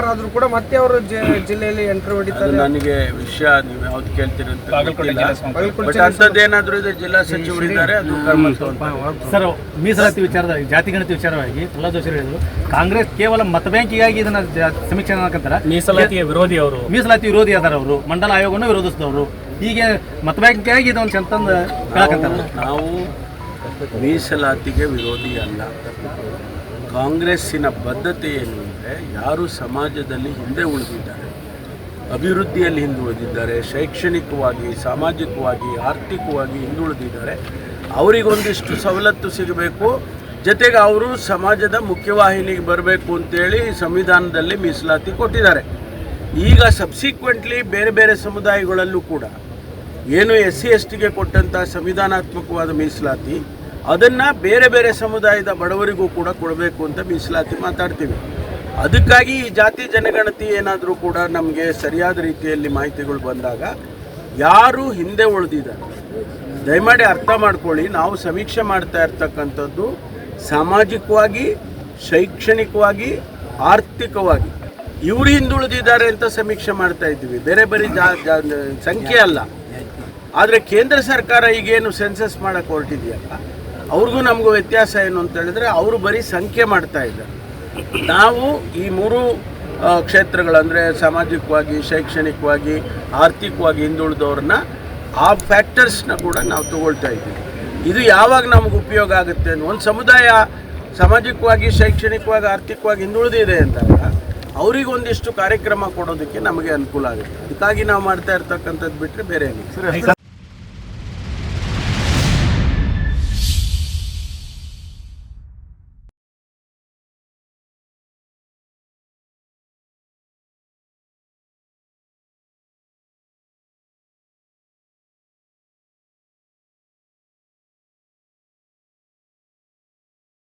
ಆದ್ರೂ ಕೂಡ ಮತ್ತೆ ಅವರು ಜಿಲ್ಲೆಯಲ್ಲಿ ಎಂಟ್ರಿ ಹೊಡಿತಾರೆ. ನನಗೆ ವಿಷಯ ನೀವು ಯಾವ್ದು ಕೇಳ್ತೀರಿ ಅಂತ ಬಟ್ ಅಂಥದ್ದೇನಾದ್ರೂ ಇದೆ ಜಿಲ್ಲಾ ಸಚಿವರಿದ್ದಾರೆ ಅದು ಕ್ರಮ ಸರ್ ಮೀಸಲಾತಿ ವಿಚಾರದ ಜಾತಿ ಗಣತಿ ವಿಚಾರವಾಗಿ ಪ್ರಹ್ಲಾದ್ ಜೋಶಿ ಹೇಳಿದ್ರು. ಕಾಂಗ್ರೆಸ್ ಕೇವಲ ಮತ ಬ್ಯಾಂಕಿಗಾಗಿ ಇದನ್ನ ಸಮೀಕ್ಷೆ ಹಾಕಂತಾರ ಮೀಸಲಾತಿಯ ವಿರೋಧಿ ಅವರು. ಮೀಸಲಾತಿ ವಿರೋಧಿ ಅದಾರ ಅವರು. ಮಂಡಲ ಆಯೋಗವನ್ನು ವಿರೋಧಿಸಿದವರು. ಹೀಗೆ ಮತ ಬ್ಯಾಂಕಿಗಾಗಿ ಇದೊಂದು ಚಂತಂದ ಹೇಳಕಂತಾರ ನಾವು ಮೀಸಲಾತಿಗೆ ವಿರೋಧಿ ಅಲ್ಲ. ಕಾಂಗ್ರೆಸ್ಸಿನ ಬದ್ಧತೆ ಏನು ಅಂದರೆ ಯಾರು ಸಮಾಜದಲ್ಲಿ ಹಿಂದೆ ಉಳಿದಿದ್ದಾರೆ, ಅಭಿವೃದ್ಧಿಯಲ್ಲಿ ಹಿಂದುಳಿದಿದ್ದಾರೆ ಶೈಕ್ಷಣಿಕವಾಗಿ, ಸಾಮಾಜಿಕವಾಗಿ, ಆರ್ಥಿಕವಾಗಿ ಹಿಂದುಳಿದಿದ್ದಾರೆ ಅವರಿಗೊಂದಿಷ್ಟು ಸವಲತ್ತು ಸಿಗಬೇಕು, ಜೊತೆಗೆ ಅವರು ಸಮಾಜದ ಮುಖ್ಯವಾಹಿನಿಗೆ ಬರಬೇಕು ಅಂತೇಳಿ ಸಂವಿಧಾನದಲ್ಲಿ ಮೀಸಲಾತಿ ಕೊಟ್ಟಿದ್ದಾರೆ. ಈಗ ಸಬ್ಸಿಕ್ವೆಂಟ್ಲಿ ಬೇರೆ ಬೇರೆ ಸಮುದಾಯಗಳಲ್ಲೂ ಕೂಡ ಏನು ಎಸ್ ಸಿ ಎಸ್ ಟಿಗೆ ಕೊಟ್ಟಂಥ ಸಂವಿಧಾನಾತ್ಮಕವಾದ ಮೀಸಲಾತಿ, ಅದನ್ನು ಬೇರೆ ಬೇರೆ ಸಮುದಾಯದ ಬಡವರಿಗೂ ಕೂಡ ಕೊಡಬೇಕು ಅಂತ ಮೀಸಲಾತಿ ಮಾತಾಡ್ತೀವಿ. ಅದಕ್ಕಾಗಿ ಈ ಜಾತಿ ಜನಗಣತಿ ಏನಾದರೂ ಕೂಡ ನಮಗೆ ಸರಿಯಾದ ರೀತಿಯಲ್ಲಿ ಮಾಹಿತಿಗಳು ಬಂದಾಗ ಯಾರು ಹಿಂದೆ ಉಳಿದಿದ್ದಾರೆ ದಯಮಾಡಿ ಅರ್ಥ ಮಾಡ್ಕೊಳ್ಳಿ. ನಾವು ಸಮೀಕ್ಷೆ ಮಾಡ್ತಾ ಇರ್ತಕ್ಕಂಥದ್ದು ಸಾಮಾಜಿಕವಾಗಿ, ಶೈಕ್ಷಣಿಕವಾಗಿ, ಆರ್ಥಿಕವಾಗಿ. ಇವರು ಹಿಂದುಳಿದಿದ್ದಾರೆ ಅಂತ ಸಮೀಕ್ಷೆ ಮಾಡ್ತಾ ಇದ್ದೀವಿ. ಬೇರೆ ಬೇರೆ ಜಾ ಸಂಖ್ಯೆ ಅಲ್ಲ. ಆದರೆ ಕೇಂದ್ರ ಸರ್ಕಾರ ಈಗೇನು ಸೆನ್ಸಸ್ ಮಾಡೋಕ್ಕೆ ಹೊರಟಿದೆಯಲ್ಲ, ಅವ್ರಿಗೂ ನಮಗೂ ವ್ಯತ್ಯಾಸ ಏನು ಅಂತ ಹೇಳಿದ್ರೆ ಅವರು ಬರೀ ಸಂಖ್ಯೆ ಮಾಡ್ತಾ ಇದ್ದಾರೆ. ನಾವು ಈ ಮೂರು ಕ್ಷೇತ್ರಗಳಂದರೆ ಸಾಮಾಜಿಕವಾಗಿ ಶೈಕ್ಷಣಿಕವಾಗಿ ಆರ್ಥಿಕವಾಗಿ ಹಿಂದುಳಿದವ್ರನ್ನ ಆ ಫ್ಯಾಕ್ಟರ್ಸ್ನ ಕೂಡ ನಾವು ತಗೊಳ್ತಾ ಇದ್ದೀವಿ. ಇದು ಯಾವಾಗ ನಮಗೆ ಉಪಯೋಗ ಆಗುತ್ತೆ ಅಂದ್ರೆ ಒಂದು ಸಮುದಾಯ ಸಾಮಾಜಿಕವಾಗಿ ಶೈಕ್ಷಣಿಕವಾಗಿ ಆರ್ಥಿಕವಾಗಿ ಹಿಂದುಳಿದಿದೆ ಅಂದಾಗ ಅವ್ರಿಗೆ ಒಂದಿಷ್ಟು ಕಾರ್ಯಕ್ರಮ ಕೊಡೋದಕ್ಕೆ ನಮಗೆ ಅನುಕೂಲ ಆಗುತ್ತೆ. ಅದಕ್ಕಾಗಿ ನಾವು ಮಾಡ್ತಾ ಇರ್ತಕ್ಕಂಥದ್ದು ಬಿಟ್ಟರೆ ಬೇರೆ ಏನಿಲ್ಲ.